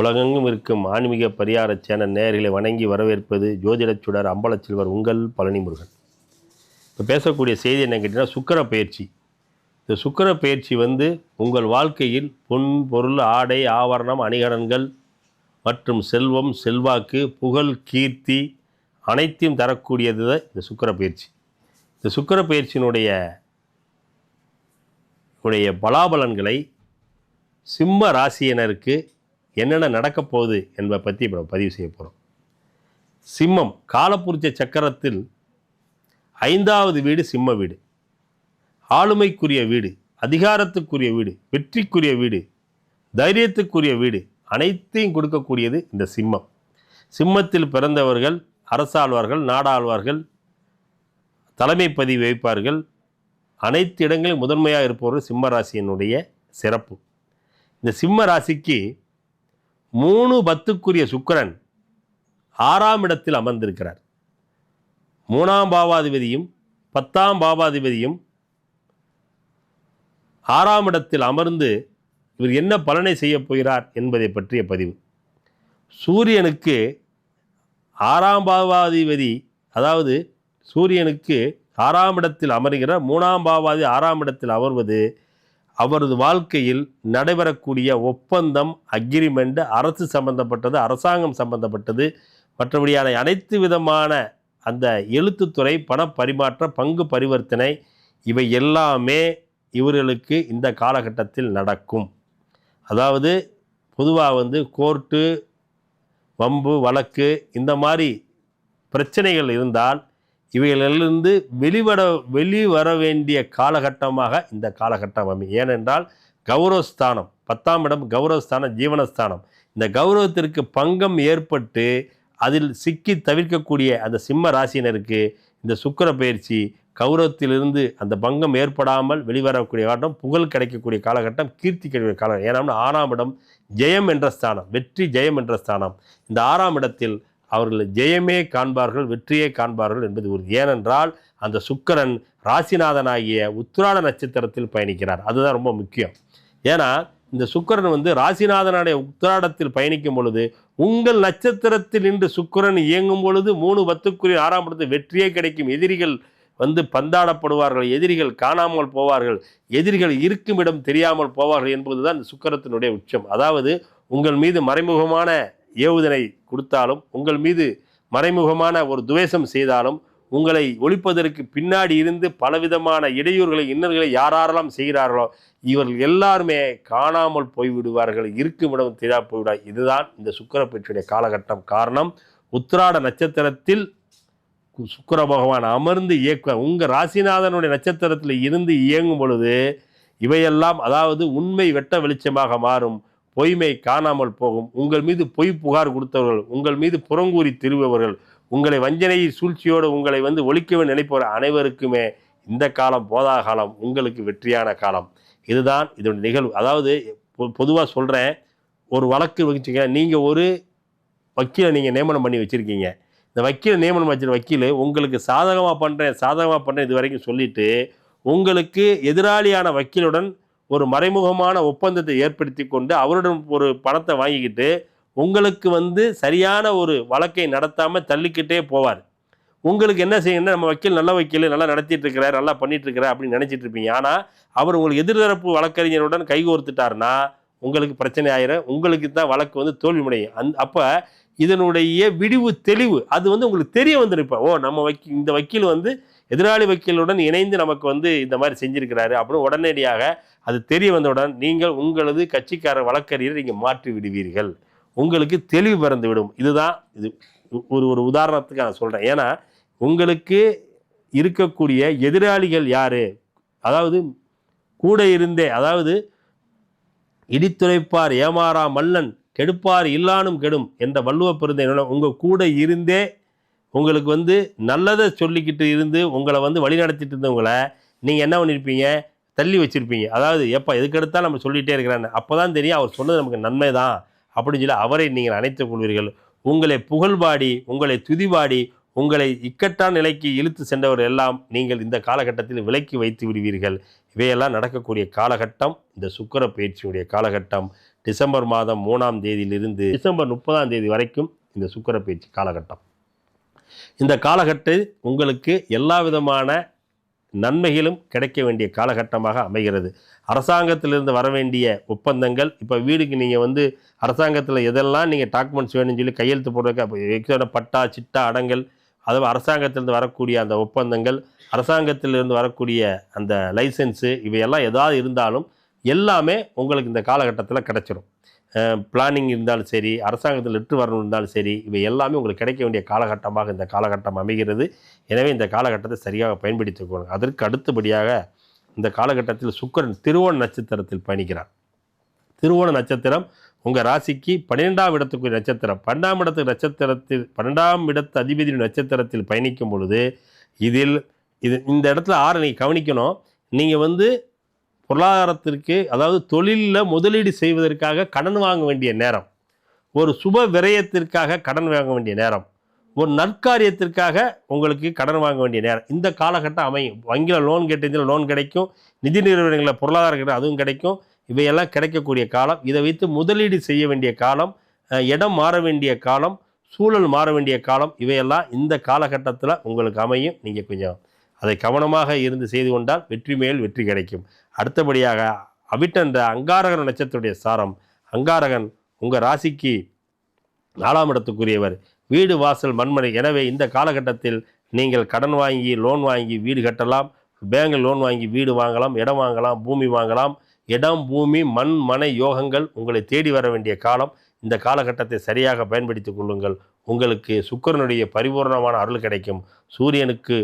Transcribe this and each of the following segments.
உலகெங்கும் இருக்கும் ஆன்மீக பரிகார சேனல் நேர்களை வணங்கி வரவேற்பது ஜோதிடச் சுடர் அம்பலச்செல்வர் உங்கள் பழனி முருகன். இப்போ பேசக்கூடிய செய்தி என்ன கேட்டிங்கன்னா சுக்கிர பயிற்சி. இந்த சுக்கர பயிற்சி வந்து உங்கள் வாழ்க்கையில் பொன் பொருள் ஆடை ஆவரணம் அணிகலன்கள் மற்றும் செல்வம் செல்வாக்கு புகழ் கீர்த்தி அனைத்தையும் தரக்கூடியது தான் இந்த சுக்கர பயிற்சி. இந்த சுக்கிர பயிற்சியினுடைய உடைய பலாபலன்களை சிம்ம ராசியினருக்கு என்னென்ன நடக்கப் போகுது என்பதை பற்றி இப்போ நம்ம பதிவு செய்ய போகிறோம் சிம்மம் காலப்புரிச்ச சக்கரத்தில் ஐந்தாவது வீடு சிம்ம வீடு. ஆளுமைக்குரிய வீடு அதிகாரத்துக்குரிய வீடு வெற்றிக்குரிய வீடு தைரியத்துக்குரிய வீடு அனைத்தையும் கொடுக்கக்கூடியது இந்த சிம்மம். சிம்மத்தில் பிறந்தவர்கள் அரசாழ்வார்கள் நாடாழ்வார்கள் தலைமை பதிவு வைப்பார்கள் அனைத்து இடங்களிலும் முதன்மையாக இருப்பவர்கள் சிம்ம ராசியினுடைய சிறப்பு. இந்த சிம்ம ராசிக்கு மூணு பத்துக்குரிய சுக்கிரன் ஆறாம் இடத்தில் அமர்ந்திருக்கிறார். மூணாம் பாவாதிபதியும் பத்தாம் பாவாதிபதியும் ஆறாம் இடத்தில் அமர்ந்து இவர் என்ன பலனை செய்யப் போகிறார் என்பதை பற்றிய பதிவு. சூரியனுக்கு ஆறாம் பாவாதிபதி அதாவது சூரியனுக்கு ஆறாம் இடத்தில் அமர்கிற மூணாம் பாவாதி ஆறாம் இடத்தில் அமர்வது அவரது வாழ்க்கையில் நடைபெறக்கூடிய ஒப்பந்தம் அக்ரிமெண்ட் அரசு சம்பந்தப்பட்டது அரசாங்கம் சம்பந்தப்பட்டது. மற்றபடியான அனைத்து விதமான அந்த எழுத்துத்துறை பணப்பரிமாற்ற பங்கு பரிவர்த்தனை இவை எல்லாமே இவர்களுக்கு இந்த காலகட்டத்தில் நடக்கும். அதாவது பொதுவாக வந்து கோர்ட்டு வம்பு வழக்கு இந்த மாதிரி பிரச்சனைகள் இருந்தால் இவைகளிலிருந்து வெளிவர வெளிவர வேண்டிய காலகட்டமாக இந்த காலகட்டம் அமையும். ஏனென்றால் கௌரவஸ்தானம் பத்தாம் இடம் கௌரவஸ்தானம் ஜீவனஸ்தானம். இந்த கௌரவத்திற்கு பங்கம் ஏற்பட்டு அதில் சிக்கி தவிர்க்கக்கூடிய அந்த சிம்ம ராசியினருக்கு இந்த சுக்கிர பயிற்சி கௌரவத்திலிருந்து அந்த பங்கம் ஏற்படாமல் வெளிவரக்கூடிய காலம் புகழ் கிடைக்கக்கூடிய காலகட்டம் கீர்த்தி கிடைக்கக்கூடிய காலம் ஏன்னா ஆறாம் இடம் ஜெயம் என்ற ஸ்தானம் வெற்றி ஜெயம் என்ற ஸ்தானம். இந்த ஆறாம் இடத்தில் அவர்கள் ஜெயமே காண்பார்கள் வெற்றியே காண்பார்கள் என்பது உறுதி. ஏனென்றால் அந்த சுக்கரன் ராசிநாதனாகிய உத்திராட நட்சத்திரத்தில் பயணிக்கிறார். அதுதான் ரொம்ப முக்கியம். ஏன்னா இந்த சுக்கரன் வந்து ராசிநாதனுடைய உத்திராடத்தில் பயணிக்கும் பொழுது உங்கள் நட்சத்திரத்தில் நின்று சுக்கரன் இயங்கும் பொழுது மூணு பத்துக்குரிய ஆறாம் இடத்து வெற்றியே கிடைக்கும். எதிரிகள் வந்து பந்தாடப்படுவார்கள் எதிரிகள் காணாமல் போவார்கள் எதிரிகள் இருக்கும் இடம் தெரியாமல் போவார்கள் என்பதுதான் இந்த சுக்கரத்தினுடைய உச்சம். அதாவது உங்கள் மீது மறைமுகமான ஏவுதனை கொடுத்தாலும் உங்கள் மீது மறைமுகமான ஒரு துவேஷம் செய்தாலும் உங்களை ஒழிப்பதற்கு பின்னாடி இருந்து பலவிதமான இடையூறுகளை இன்னல்களை யாரெல்லாம் செய்கிறார்களோ இவர்கள் எல்லாருமே காணாமல் போய்விடுவார்கள். இருக்கும் இடம் தெரியா போய்விடார் இதுதான் இந்த சுக்கிர பயிற்சியுடைய காலகட்டம். காரணம் உத்திராட நட்சத்திரத்தில் சுக்கர பகவான் அமர்ந்து இயக்க உங்கள் ராசிநாதனுடைய நட்சத்திரத்தில் இருந்து இயங்கும் பொழுது இவையெல்லாம் அதாவது உண்மை வெட்ட வெளிச்சமாக மாறும். பொய்மை காணாமல் போகும். உங்கள் மீது பொய் புகார் கொடுத்தவர்கள் உங்கள் மீது புறங்கூறி திரும்பவர்கள் உங்களை வஞ்சனையை சூழ்ச்சியோடு உங்களை வந்து ஒழிக்கவே நினைப்பவர் அனைவருக்குமே இந்த காலம் போதா காலம் உங்களுக்கு வெற்றியான காலம். இதுதான் இதோட நிகழ்வு. அதாவது பொதுவாக சொல்கிறேன் ஒரு வழக்கு வச்சுக்க நீங்கள் ஒரு வக்கீலை நீங்கள் நியமனம் பண்ணி வச்சுருக்கீங்க. இந்த வக்கீலை நியமனம் வச்சிருக்க வக்கீல் உங்களுக்கு சாதகமாக பண்ணுறேன் சாதகமாக பண்ணுறேன் இது வரைக்கும் சொல்லிட்டு உங்களுக்கு எதிராளியான வக்கீலுடன் ஒரு மறைமுகமான ஒப்பந்தத்தை ஏற்படுத்தி கொண்டு அவருடன் ஒரு பணத்தை வாங்கிக்கிட்டு உங்களுக்கு வந்து சரியான ஒரு வழக்கை நடத்தாமல் தள்ளிக்கிட்டே போவார். உங்களுக்கு என்ன செய்யணும்னா நம்ம வக்கீல் நல்ல வக்கீல் நல்லா நடத்திட்டு இருக்கிறார் நல்லா பண்ணிட்டு இருக்கிறார் அப்படின்னு நினச்சிட்டு இருப்பீங்க ஆனால் அவர் உங்களுக்கு எதிர்தரப்பு வழக்கறிஞருடன் கைகோர்த்துட்டாருன்னா உங்களுக்கு பிரச்சனை ஆயிரும் உங்களுக்கு தான் வழக்கு வந்து தோல்விமுடையும் அந் அப்போ இதனுடைய விடிவு தெளிவு அது வந்து உங்களுக்கு தெரிய வந்துருப்பேன் ஓ நம்ம வக்கீ இந்த வக்கீல் வந்து எதிராளி வக்கீலுடன் இணைந்து நமக்கு வந்து இந்த மாதிரி செஞ்சிருக்கிறாரு அப்படின்னு உடனடியாக அது தெரிய வந்தவுடன் நீங்கள் உங்களது கட்சிக்கார வழக்கறிஞரை நீங்கள் மாற்றி விடுவீர்கள். உங்களுக்கு தெளிவு பிறந்து விடும். இதுதான் இது ஒரு ஒரு உதாரணத்துக்கு நான் சொல்கிறேன் ஏன்னா உங்களுக்கு இருக்கக்கூடிய எதிராளிகள் யார்? அதாவது கூட இருந்தே அதாவது இடித்துரைப்பார் ஏமாறா மல்லன் கெடுப்பார் இல்லானும் கெடும் என்ற வள்ளுவ பெருந்தை உங்கள் கூட இருந்தே உங்களுக்கு வந்து நல்லதை சொல்லிக்கிட்டு இருந்து உங்களை வந்து வழிநடத்திட்டு இருந்தவங்களை நீங்கள் என்ன பண்ணியிருப்பீங்க தள்ளி வச்சுருப்பீங்க. அதாவது எப்போ எதுக்கெடுத்தால் நம்ம சொல்லிகிட்டே இருக்கிறான்னு. அப்போ தான் தெரியும் அவர் சொன்னது நமக்கு நன்மை தான் அப்படின்னு சொல்லி அவரை நீங்கள் அணைத்துக் கொள்வீர்கள். உங்களை புகழ்பாடி உங்களை துதிபாடி உங்களை இக்கட்டான நிலைக்கு இழுத்து சென்றவர் எல்லாம் நீங்கள் இந்த காலகட்டத்தில் விலக்கி வைத்து விடுவீர்கள். இவையெல்லாம் நடக்கக்கூடிய காலகட்டம் இந்த சுக்கர பயிற்சியுடைய காலகட்டம். டிசம்பர் மாதம் மூணாம் தேதியிலிருந்து டிசம்பர் முப்பதாம் தேதி வரைக்கும் இந்த சுக்கர பயிற்சி காலகட்டம். இந்த காலகட்டம் உங்களுக்கு எல்லா விதமான நன்மைகளும் கிடைக்க வேண்டிய காலகட்டமாக அமைகிறது. அரசாங்கத்திலிருந்து வர வேண்டிய ஒப்பந்தங்கள் இப்போ வீடுக்கு நீங்கள் வந்து அரசாங்கத்தில் எதெல்லாம் நீங்கள் டாக்குமெண்ட்ஸ் வேணும்னு சொல்லி கையெழுத்து போடுறதுக்கு பட்டா சிட்டா அடங்கல் அதுவும் அரசாங்கத்திலிருந்து வரக்கூடிய அந்த ஒப்பந்தங்கள் அரசாங்கத்திலிருந்து வரக்கூடிய அந்த லைசன்ஸு இவையெல்லாம் எதாவது இருந்தாலும் எல்லாமே உங்களுக்கு இந்த காலகட்டத்தில் கிடச்சிரும். பிளானிங் இருந்தாலும் சரி அரசாங்கத்தில் லெட்ரு வரணும் இருந்தாலும் சரி இவை எல்லாமே உங்களுக்கு கிடைக்க வேண்டிய காலகட்டமாக இந்த காலகட்டம் அமைகிறது. எனவே இந்த காலகட்டத்தை சரியாக பயன்படுத்திக்கணும் அதற்கு அடுத்தபடியாக இந்த காலகட்டத்தில் சுக்கரன் திருவோண நட்சத்திரத்தில் பயணிக்கிறார். திருவோண நட்சத்திரம் உங்கள் ராசிக்கு பன்னிரெண்டாம் இடத்துக்குரிய நட்சத்திரம். பன்னெண்டாம் இடத்து நட்சத்திரத்தில் பன்னெண்டாம் இடத்து அதிபதி நட்சத்திரத்தில் பயணிக்கும் பொழுது இதில் இது இந்த இடத்துல ஆறு நீங்கள் கவனிக்கணும். நீங்கள் வந்து பொருளாதாரத்திற்கு அதாவது தொழிலில் முதலீடு செய்வதற்காக கடன் வாங்க வேண்டிய நேரம். ஒரு சுப விரயத்திற்காக கடன் வாங்க வேண்டிய நேரம். ஒரு நற்காரியத்திற்காக உங்களுக்கு கடன் வாங்க வேண்டிய நேரம். இந்த காலகட்டம் அமையும். வங்கியில் லோன் கேட்டதில் லோன் கிடைக்கும். நிதி நிறுவனங்களில் பொருளாதார கிடைக்கும் அதுவும் கிடைக்கும். இவையெல்லாம் கிடைக்கக்கூடிய காலம். இதை வைத்து முதலீடு செய்ய வேண்டிய காலம் இடம் மாற வேண்டிய காலம் சூழல் மாற வேண்டிய காலம் இவையெல்லாம் இந்த காலகட்டத்தில் உங்களுக்கு அமையும். நீங்கள் கொஞ்சம் அதை கவனமாக இருந்து செய்து கொண்டால் வெற்றி மேல் வெற்றி கிடைக்கும். அடுத்தபடியாக அவிட்டன்ற அங்காரகன் நட்சத்திரத்துடைய சாரம். அங்காரகன் உங்கள் ராசிக்கு நாலாம் இடத்துக்குரியவர். வீடு வாசல் மண்மனை. எனவே இந்த காலகட்டத்தில் நீங்கள் கடன் வாங்கி லோன் வாங்கி வீடு கட்டலாம். பேங்கில் லோன் வாங்கி வீடு வாங்கலாம் இடம் வாங்கலாம் பூமி வாங்கலாம். இடம் பூமி மண் மனை யோகங்கள் உங்களை தேடி வர வேண்டிய காலம். இந்த காலகட்டத்தை சரியாக பயன்படுத்தி கொள்ளுங்கள். உங்களுக்கு சுக்கிரனுடைய பரிபூர்ணமான அருள் கிடைக்கும். சூரியனுக்கு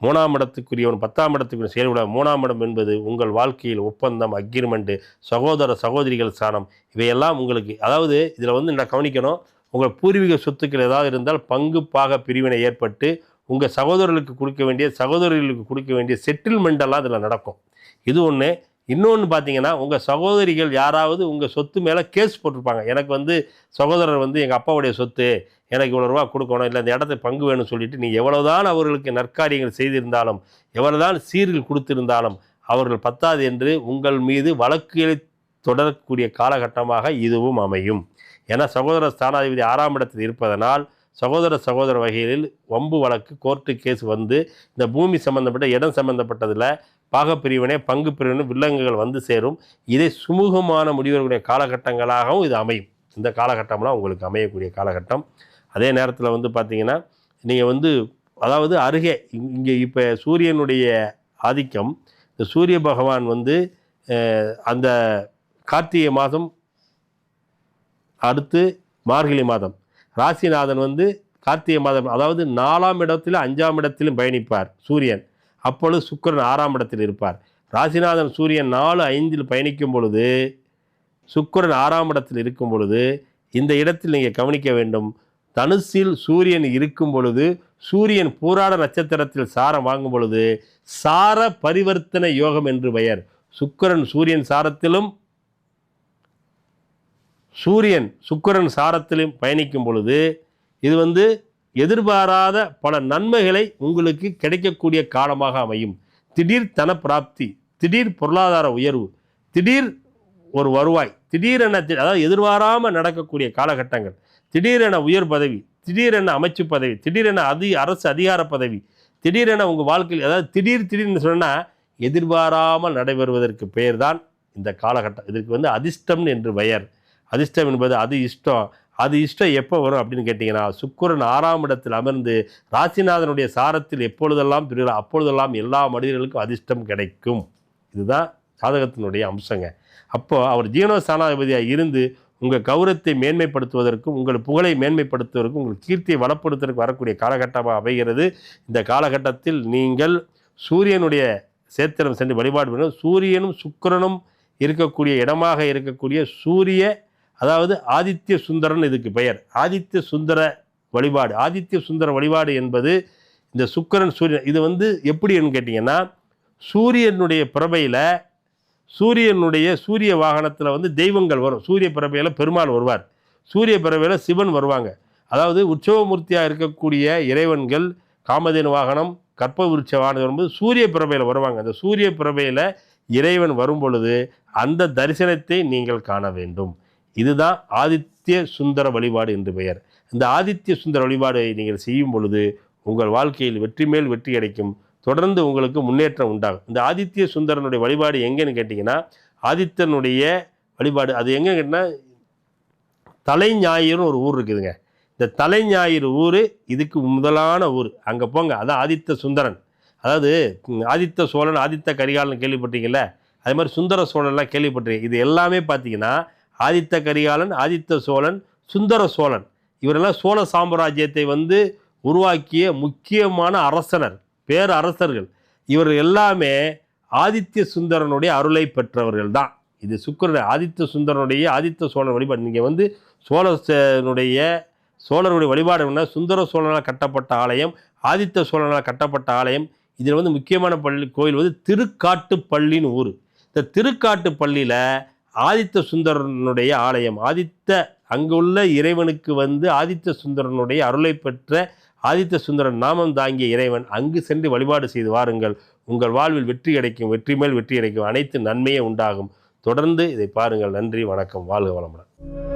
மூணாம் இடத்துக்குரியவன் பத்தாம் இடத்துக்குரிய செயல்பட மூணாம் இடம் என்பது உங்கள் வாழ்க்கையில் ஒப்பந்தம் அக்ரிமெண்ட்டு சகோதர சகோதரிகள் ஸ்தானம். இவையெல்லாம் உங்களுக்கு அதாவது இதில் வந்து நான் கவனிக்கணும் உங்கள் பூர்வீக சொத்துக்கள் ஏதாவது இருந்தால் பங்கு பாக பிரிவினை ஏற்பட்டு உங்கள் சகோதரர்களுக்கு கொடுக்க வேண்டிய சகோதரிகளுக்கு கொடுக்க வேண்டிய செட்டில்மெண்ட்டெல்லாம் இதில் நடக்கும். இது ஒன்று இன்னொன்று பார்த்தீங்கன்னா உங்கள் சகோதரிகள் யாராவது உங்கள் சொத்து மேலே கேஸ் போட்டிருப்பாங்க. எனக்கு வந்து சகோதரர் வந்து எங்கள் அப்பாவுடைய சொத்து எனக்கு இவ்வளோ ரூபா கொடுக்கணும் இல்லை இந்த இடத்த பங்கு வேணும்னு சொல்லிட்டு நீங்கள் எவ்வளவுதான் அவர்களுக்கு நற்காரியங்கள் செய்திருந்தாலும் எவ்வளவுதான் சீர்கள் கொடுத்திருந்தாலும் அவர்கள் பத்தாது என்று உங்கள் மீது வழக்குகளை தொடரக்கூடிய காலகட்டமாக இதுவும் அமையும். ஏன்னா சகோதர ஸ்தானாதிபதி ஆறாம் இடத்தில் இருப்பதனால் சகோதர சகோதர வகைகளில் வம்பு வழக்கு கோர்ட்டு கேஸ் வந்து இந்த பூமி சம்பந்தப்பட்ட இடம் சம்பந்தப்பட்டதில் பாகப்பிரிவினை பங்கு பிரிவினை வில்லங்குகள் வந்து சேரும். இதை சுமூகமான முடிவுகளுடைய காலகட்டங்களாகவும் இது அமையும். இந்த காலகட்டம்லாம் உங்களுக்கு அமையக்கூடிய காலகட்டம். அதே நேரத்தில் வந்து பார்த்தீங்கன்னா நீங்கள் வந்து அதாவது அருகே இங்கே இப்போ சூரியனுடைய ஆதிக்கம் இந்த சூரிய பகவான் வந்து அந்த கார்த்திகை மாதம் அடுத்து மார்கழி மாதம். ராசிநாதன் வந்து கார்த்திகை மாதம் அதாவது நாலாம் இடத்திலும் அஞ்சாம் இடத்திலும் பயணிப்பார் சூரியன். அப்பொழுது சுக்கிரன் ஆறாம் இடத்தில் இருப்பார். ராசிநாதன் சூரியன் நாலு ஐந்தில் பயணிக்கும் பொழுது சுக்கிரன் ஆறாம் இடத்தில் இருக்கும் பொழுது இந்த இடத்தில் நீங்கள் கவனிக்க வேண்டும். தனுசில் சூரியன் இருக்கும் பொழுது சூரியன் பூராட நட்சத்திரத்தில் சாரம் வாங்கும் பொழுது சார பரிவர்த்தனை யோகம் என்று பெயர். சுக்கிரன் சூரியன் சாரத்திலும் சூரியன் சுக்கிரன் சாரத்திலும் பயணிக்கும் பொழுது இது வந்து எதிர்பாராத பல நன்மைகளை உங்களுக்கு கிடைக்கக்கூடிய காலமாக அமையும். திடீர் தன பிராப்தி திடீர் பொருளாதார உயர்வு திடீர் ஒரு வருவாய் திடீரென தி- அதாவது எதிர்பாராமல் நடக்கக்கூடிய காலகட்டங்கள் திடீரென உயர் பதவி திடீரென அமைச்சு பதவி திடீரென அதி அரசு அதிகார பதவி திடீரென உங்கள் வாழ்க்கையில் அதாவது திடீர் திடீர்னு சொன்னால் எதிர்பாராமல் நடைபெறுவதற்கு பெயர் தான் இந்த காலகட்டம். இதற்கு வந்து அதிர்ஷ்டம் என்று பெயர். அதிர்ஷ்டம் என்பது அது இஷ்டம். அது இஷ்டம் எப்போ வரும் அப்படின்னு கேட்டிங்கன்னா சுக்கரன் ஆறாம் இடத்தில் அமர்ந்து ராசிநாதனுடைய சாரத்தில் எப்பொழுதெல்லாம் பிரிகிறார் அப்பொழுதெல்லாம் எல்லா மனிதர்களுக்கும் அதிர்ஷ்டம் கிடைக்கும். இதுதான் ஜாதகத்தினுடைய அம்சங்க. அப்போது அவர் ஜீவனஸ்தானாதிபதியாக இருந்து உங்கள் கௌரவத்தை மேன்மைப்படுத்துவதற்கும் உங்கள் புகழை மேன்மைப்படுத்துவதற்கும் உங்கள் கீர்த்தியை வளப்படுத்துவதற்கு வரக்கூடிய காலகட்டமாக அமைகிறது. இந்த காலகட்டத்தில் நீங்கள் சூரியனுடைய சேத்திரம் சென்று வழிபாடு பண்ணணும் சூரியனும் சுக்கரனும் இருக்கக்கூடிய இடமாக இருக்கக்கூடிய சூரிய அதாவது ஆதித்ய சுந்தரன் இதுக்கு பெயர். ஆதித்ய சுந்தர வழிபாடு. ஆதித்ய சுந்தர வழிபாடு என்பது இந்த சுக்கிரன் சூரியன் இது வந்து எப்படின்னு கேட்டிங்கன்னா சூரியனுடைய பிறவையில் சூரியனுடைய சூரிய வாகனத்தில் வந்து தெய்வங்கள் வரும். சூரிய பிறவையில் பெருமாள் வருவார். சூரிய பிறவையில் சிவன் வருவாங்க. அதாவது உற்சவமூர்த்தியாக இருக்கக்கூடிய இறைவன்கள் காமதேனு வாகனம் கற்ப விருட்ச வாகனம் வரும்போது சூரிய பிரபையில் வருவாங்க. அந்த சூரிய பிரபையில் இறைவன் வரும் பொழுது அந்த தரிசனத்தை நீங்கள் காண வேண்டும். இதுதான் ஆதித்ய சுந்தர வழிபாடு என்று பெயர். இந்த ஆதித்ய சுந்தர வழிபாடை நீங்கள் செய்யும் பொழுது உங்கள் வாழ்க்கையில் வெற்றி மேல் வெற்றி கிடைக்கும் தொடர்ந்து உங்களுக்கு முன்னேற்றம் உண்டாகும். இந்த ஆதித்ய சுந்தரனுடைய வழிபாடு எங்கேன்னு கேட்டிங்கன்னா ஆதித்தனுடைய வழிபாடு அது எங்கே கேட்டிங்கன்னா தலைஞாயிறுன்னு ஒரு ஊர் இருக்குதுங்க. இந்த தலைஞாயிறு ஊர் இதுக்கு முதலான ஊர். அங்கே போங்க அதான் ஆதித்த சுந்தரன். அதாவது ஆதித்த சோழன் ஆதித்த கரிகாலன் கேள்விப்பட்டீங்கல்ல அதே மாதிரி சுந்தர சோழன்லாம் கேள்விப்பட்டிருக்கீங்க. இது எல்லாமே பார்த்தீங்கன்னா ஆதித்த கரிகாலன் ஆதித்த சோழன் சுந்தர சோழன். இவரெல்லாம் சோழ சாம்ராஜ்யத்தை வந்து உருவாக்கிய முக்கியமான அரசனர் பேர் அரசர்கள் இவர் எல்லாமே ஆதித்ய சுந்தரனுடைய அருளை பெற்றவர்கள் தான். இது சுக்கரன் ஆதித்த சுந்தரனுடைய ஆதித்த சோழன் வழிபாடு. நீங்கள் வந்து சோழனுடைய சோழருடைய வழிபாடு என்ன சுந்தர சோழனால் கட்டப்பட்ட ஆலயம் ஆதித்த சோழனால் கட்டப்பட்ட ஆலயம். இதில் வந்து முக்கியமான பள்ளி கோயில் வந்து திருக்காட்டுப்பள்ளின்னு ஊர். இந்த திருக்காட்டுப்பள்ளியில் ஆதித்த சுந்தரனுடைய ஆலயம் ஆதித்த அங்குள்ள இறைவனுக்கு வந்து ஆதித்த சுந்தரனுடைய அருளை பெற்ற ஆதித்த சுந்தரன் நாமம் தாங்கிய இறைவன் அங்கு சென்று வழிபாடு செய்து வாருங்கள். உங்கள் வாழ்வில் வெற்றி கிடைக்கும் வெற்றி மேல் வெற்றி கிடைக்கும் அனைத்து நன்மையே உண்டாகும். தொடர்ந்து இதை பாருங்கள். நன்றி வணக்கம். வாழ்க வளமுடன்.